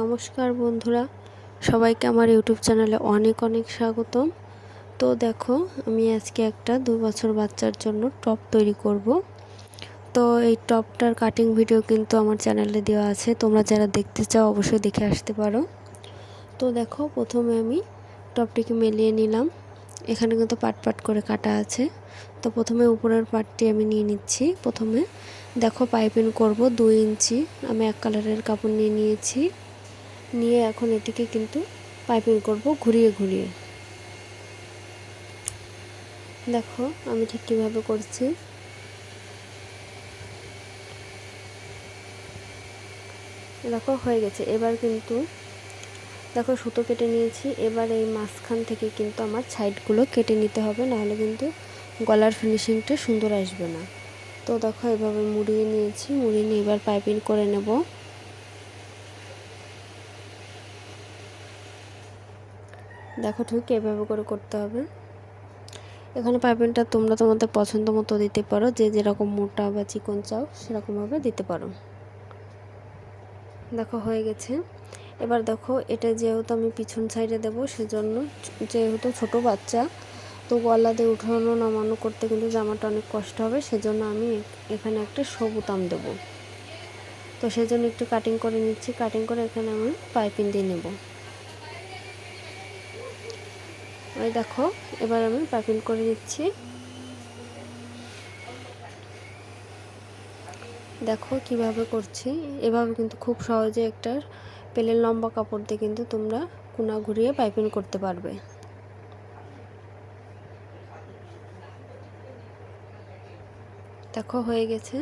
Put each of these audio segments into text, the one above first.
নমস্কার বন্ধুরা, সবাইকে আমার ইউটিউব চ্যানেলে অনেক অনেক স্বাগতম। তো দেখো, আমি আজকে একটা দু বছর বাচ্চার জন্য টপ তৈরি করব। তো এই টপটার কাটিং ভিডিও কিন্তু আমার চ্যানেলে দেওয়া আছে, তোমরা যারা দেখতে চাও অবশ্যই দেখে আসতে পারো। তো দেখো, প্রথমে আমি টপটিকে মেলিয়ে নিলাম। এখানে কিন্তু পাট পাট করে কাটা আছে। তো প্রথমে উপরের পাটটি আমি নিয়ে নিচ্ছি। প্রথমে দেখো, পাইপিং করব দুই ইঞ্চি। আমি এক কালারের কাপড় নিয়ে নিয়েছি। নিয়ে এখন এটিকে কিন্তু পাইপিং করব ঘুরিয়ে ঘুরিয়ে। দেখো, আমি ঠিক কীভাবে করছি। দেখো, হয়ে গেছে। এবার কিন্তু দেখো, সুতো কেটে নিয়েছি। এবার এই মাঝখান থেকে কিন্তু আমার সাইডগুলো কেটে নিতে হবে, নাহলে কিন্তু গলার ফিনিশিংটা সুন্দর আসবে না। তো দেখো, এভাবে মুড়িয়ে নিয়েছি। মুড়িয়ে নিয়ে এবার পাইপিং করে নেব। দেখো ঠিক এভাবে করে করতে হবে। এখানে পাইপিংটা তোমরা তোমাদের পছন্দ মতো দিতে পারো, যে যেরকম মোটা বা চিকন চাও সেরকমভাবে দিতে পারো। দেখো হয়ে গেছে। এবার দেখো এটা যেহেতু আমি পিছন সাইডে দেবো, সেজন্য যেহেতু ছোট বাচ্চা, তো গলা দিয়ে উঠানো নামানো করতে কিন্তু জামাটা অনেক কষ্ট হবে, সেজন্য আমি এখানে একটা সবুতাম দেবো। তো সেজন্য একটু কাটিং করে নিচ্ছি কাটিং করে এখানে আমি পাইপিং দিয়ে নেব। ওই দেখো, এবার আমি পাইপিং করে দিচ্ছি দেখো কীভাবে করছি। এভাবে কিন্তু খুব সহজে একটা পেলের লম্বা কাপড় দিয়ে কিন্তু তোমরা কোনা ঘুরিয়ে পাইপিং করতে পারবে। দেখো, হয়ে গেছে।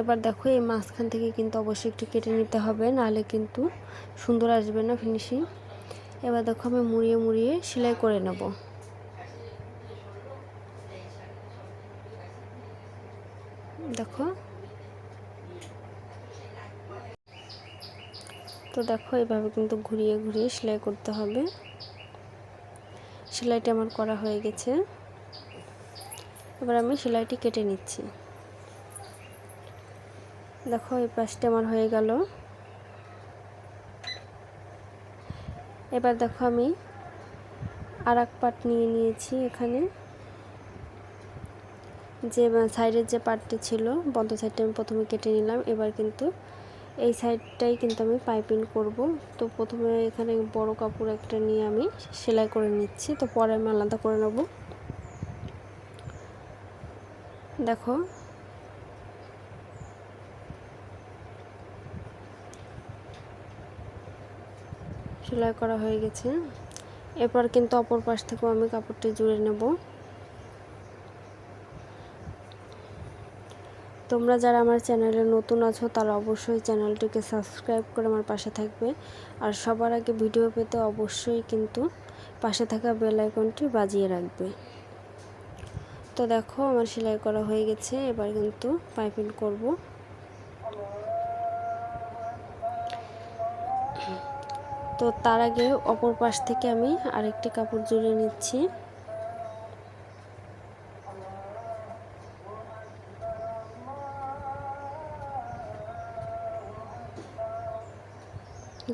এবার দেখো, এই মাঝখান থেকে কিন্তু অবশ্যই একটু কেটে নিতে হবে, নাহলে কিন্তু সুন্দর আসবে না ফিনিশিং এবার দেখো আমি মুড়িয়ে মুড়িয়ে সেলাই করে নেব। দেখো। তো দেখো, এভাবে কিন্তু ঘুরিয়ে ঘুরিয়ে সেলাই করতে হবে। সেলাইটা আমার করা হয়ে গেছে। এবার আমি সেলাইটি কেটে নিচ্ছি। দেখো, এই পাশটা আমার হয়ে গেল। এবার দেখো আমি আর এক পাট নিয়ে নিয়েছি এখানে। যে সাইডের যে পার্টটি ছিল, বন্ধ সাইডটা আমি প্রথমে কেটে নিলাম। এবার কিন্তু এই সাইডটাই কিন্তু আমি পাইপিং করব। তো প্রথমে এখানে বড় কাপড় একটা নিয়ে আমি সেলাই করে নিচ্ছি। তো পরে আমি আলাদা করে নেব। দেখো সেলাই করা হয়ে গেছে। এরপর কিন্তু অপর পাশ থেকেও আমি কাপড়টি জুড়ে নেব। তোমরা যারা আমার চ্যানেলে নতুন আছো, তারা অবশ্যই চ্যানেলটিকে সাবস্ক্রাইব করে আমার পাশে থাকবে। আর সবার আগে ভিডিও পেতে অবশ্যই কিন্তু পাশে থাকা বেল আইকনটি বাজিয়ে রাখবে। তো দেখো, আমার সেলাই করা হয়ে গেছে। এবার কিন্তু পাইপিং করব। তো তার আগে অপর পাশ থেকে আমি আরেকটি কাপড় জুড়ে নিচ্ছি।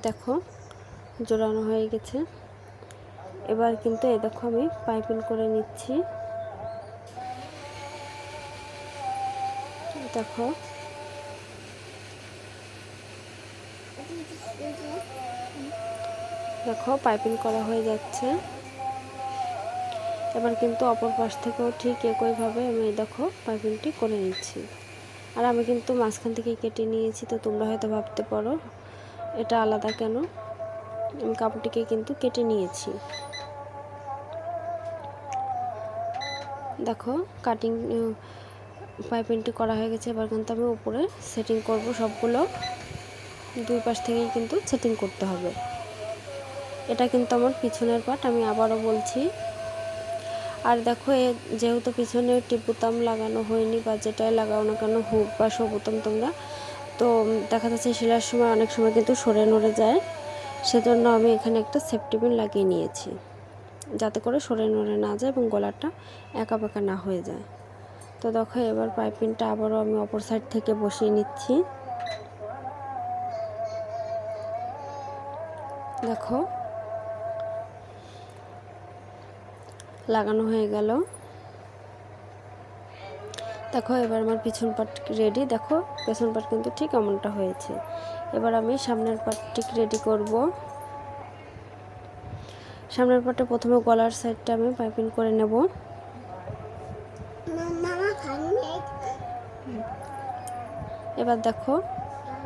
দেখো, জোড়ানো হয়ে গেছে। এবার কিন্তু এ দেখো আমি পাইপিং করে নিচ্ছি। দেখো। দেখো পাইপিং করা হয়ে যাচ্ছে। এবার কিন্তু অপর পাশ থেকেও ঠিক একইভাবে আমি দেখো পাইপিংটি করে নিচ্ছি। আর আমি কিন্তু মাঝখান থেকে কেটে নিয়েছি, তো তোমরা হয়তো ভাবতে পারো এটা আলাদা কেন? আমি কাপড়টিকে কিন্তু কেটে নিয়েছি। দেখো কাটিং পাইপিংটি করা হয়ে গেছে। এবার কিন্তু আমি উপরে সেটিং করব সবগুলো। দুই পাশ থেকেই কিন্তু সেটিং করতে হবে। এটা কিন্তু আমার পিছনের পাট আমি আবারও বলছি। আর দেখো, এ যেহেতু পিছনে টিপুতাম লাগানো হয়নি বা যেটাই লাগাও না কেন, হুক বা সবুতাম তোমরা, তো দেখা যাচ্ছে সেলার সময় অনেক সময় কিন্তু সরে নড়ে যায়। সেজন্য আমি এখানে একটা সেফটি পিন লাগিয়ে নিয়েছি, যাতে করে সরে নড়ে না যায় এবং গলাটা একা বেঁকা না হয়ে যায়। তো দেখো, এবার পাইপিংটা আবারও আমি অপর সাইড থেকে বসিয়ে নিচ্ছি। দেখো। লাগানো হয়ে গেল। দেখো, এবার আমার পিছন পাট রেডি দেখো, পেছন পাট কিন্তু ঠিক এমনটা হয়েছে। এবার আমি সামনের পাটটি রেডি করব। সামনের পাটে প্রথমে গলার সাইডটা আমি পাইপিং করে নেব। এবার দেখো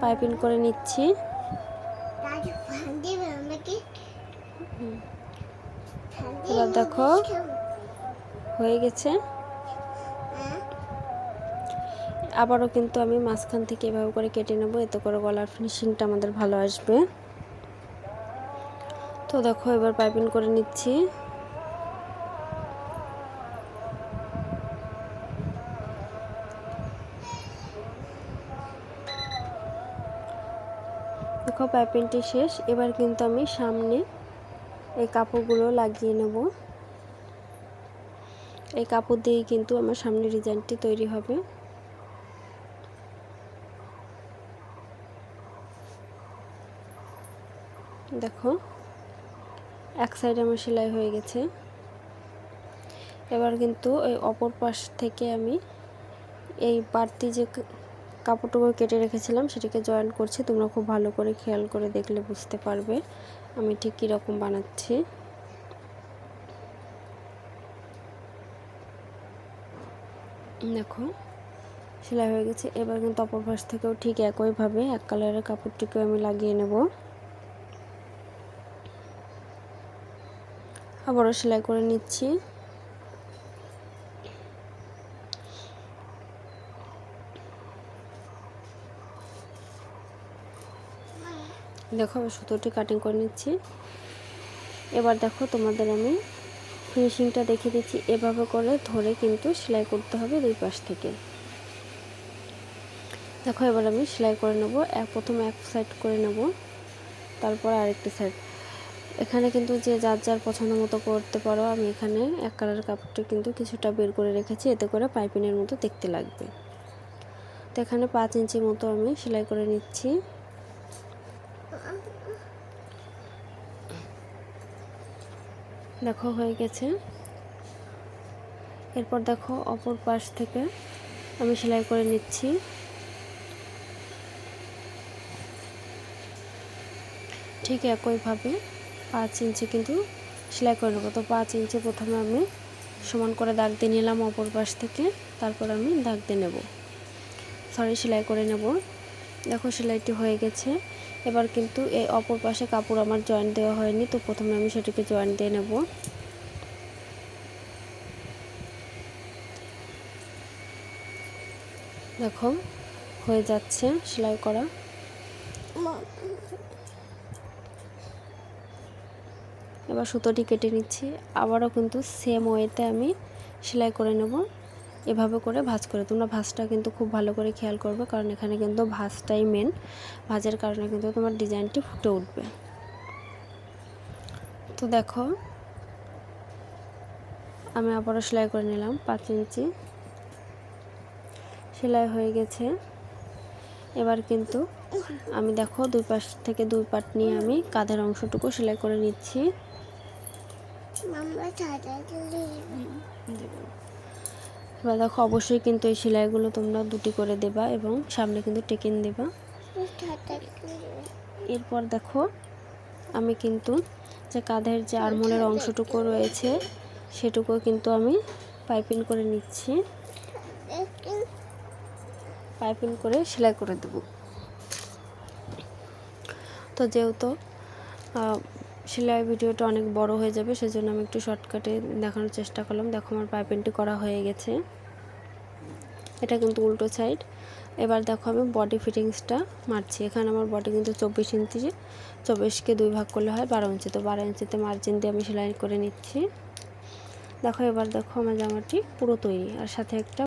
পাইপিং করে নিচ্ছি। দেখো, হয়ে গেছে। আবারও কিন্তু আমি মাঝখান থেকে এভাবে করে কেটে নেব, এতে করে গলার ফিনিশিংটা আমাদের ভালো আসবে। তো দেখো, এবার পাইপিং করে নিচ্ছি। দেখো পাইপিংটি শেষ। এবার কিন্তু আমি সামনে এই কাপড়গুলো লাগিয়ে নেব। এই কাপড় দিয়েই কিন্তু আমার সামনে ডিজাইনটি তৈরি হবে। দেখো, এক সাইড আমার সেলাই হয়ে গেছে। এবার কিন্তু এই অপর পাশ থেকে আমি এই বাড়তি যে কাপড়টুকু কেটে রেখেছিলাম, সেটাকে জয়েন করছি। তোমরা খুব ভালো করে খেয়াল করে দেখলে বুঝতে পারবে আমি ঠিক কীরকম বানাচ্ছি। দেখো, সেলাই হয়ে গেছে। এবার কিন্তু অপর পাশ থেকেও ঠিক একইভাবে এক কালারের কাপড়টিকেও আমি লাগিয়ে নেব। আবারও সেলাই করে নিচ্ছি। দেখো, আমি সুতোটি কাটিং করে নিচ্ছি। এবার দেখো, তোমাদের আমি ফিনিশিংটা দেখে দিচ্ছি। এভাবে করে ধরে কিন্তু সেলাই করতে হবে দুই পাশ থেকে। দেখো, এবার আমি সেলাই করে নেব। এক প্রথমে এক সাইড করে নেব, তারপর আরেকটি সাইড এখানে কিন্তু যে যার যার পছন্দ মতো করতে পারো, আমি এখানে এক কালার কাপড়টা কিন্তু কিছুটা বের করে রেখেছি, এতে করে পাইপিনের মতো দেখতে লাগবে। তো এখানে পাঁচ ইঞ্চি মতো আমি সেলাই করে নিচ্ছি। দেখো, হয়ে গেছে। এরপর দেখো, অপর পাশ থেকে আমি সেলাই করে নিচ্ছি। ঠিক একইভাবে পাঁচ ইঞ্চি কিন্তু সেলাই করে নেব। তো পাঁচ ইঞ্চি প্রথমে আমি সমান করে দাগ দিয়ে নিলাম অপর পাশ থেকে, তারপর আমি দাগ দিয়ে নেব। সরি সেলাই করে নেব। দেখো, সেলাইটি হয়ে গেছে। এবার কিন্তু এই অপর পাশে কাপড় আমার জয়েন্ট দেওয়া হয়নি, তো প্রথমে আমি সেটিকে জয়েন দিয়ে নেব। দেখো, হয়ে যাচ্ছে সেলাই করা। এবার সুতোটি কেটে নিচ্ছি, আবারও কিন্তু সেম ওয়েতে আমি সেলাই করে নেব। এভাবে করে ভাজ করে তোমরা ভাজটা কিন্তু খুব ভালো করে খেয়াল করবে কারণ এখানে কিন্তু ভাজটাই মেন ভাজের কারণে কিন্তু তোমার ডিজাইনটি ফুটে উঠবে তো দেখো আমি আবারও সেলাই করে নিলাম পাঁচ ইঞ্চি সেলাই হয়ে গেছে এবার কিন্তু আমি দেখো দুই পাশ থেকে দুই পাট নিয়ে আমি কাঁধের অংশটুকু সেলাই করে নিচ্ছি এবার দেখো অবশ্যই কিন্তু এই সেলাইগুলো তোমরা দুটি করে দেবা এবং সামনে কিন্তু টেকিন দেবা। এরপর দেখো, আমি কিন্তু যে কাঁধের যে আরমোলের অংশটুকু রয়েছে সেটুকু কিন্তু আমি পাইপিং করে নিচ্ছি। পাইপিং করে সেলাই করে দেব। তো যেহেতু সেলাই ভিডিওটা অনেক বড় হয়ে যাবে, সেজন্য আমি একটু শর্টকাটে দেখানোর চেষ্টা করলাম। দেখো আমার পাইপিংটি করা হয়ে গেছে। এটা কিন্তু উল্টো সাইড এবার দেখো আমি বডি ফিটিংসটা মারছি। এখানে আমার বডি কিন্তু চব্বিশ ইঞ্চি, চব্বিশকে দুই ভাগ করলে হয় বারো ইঞ্চি। তো বারো ইঞ্চিতে মার্জিন দিয়ে আমি সেলাই করে নিচ্ছি। দেখো এবার দেখো আমার জামাটি পুরো তৈরি। আর সাথে একটা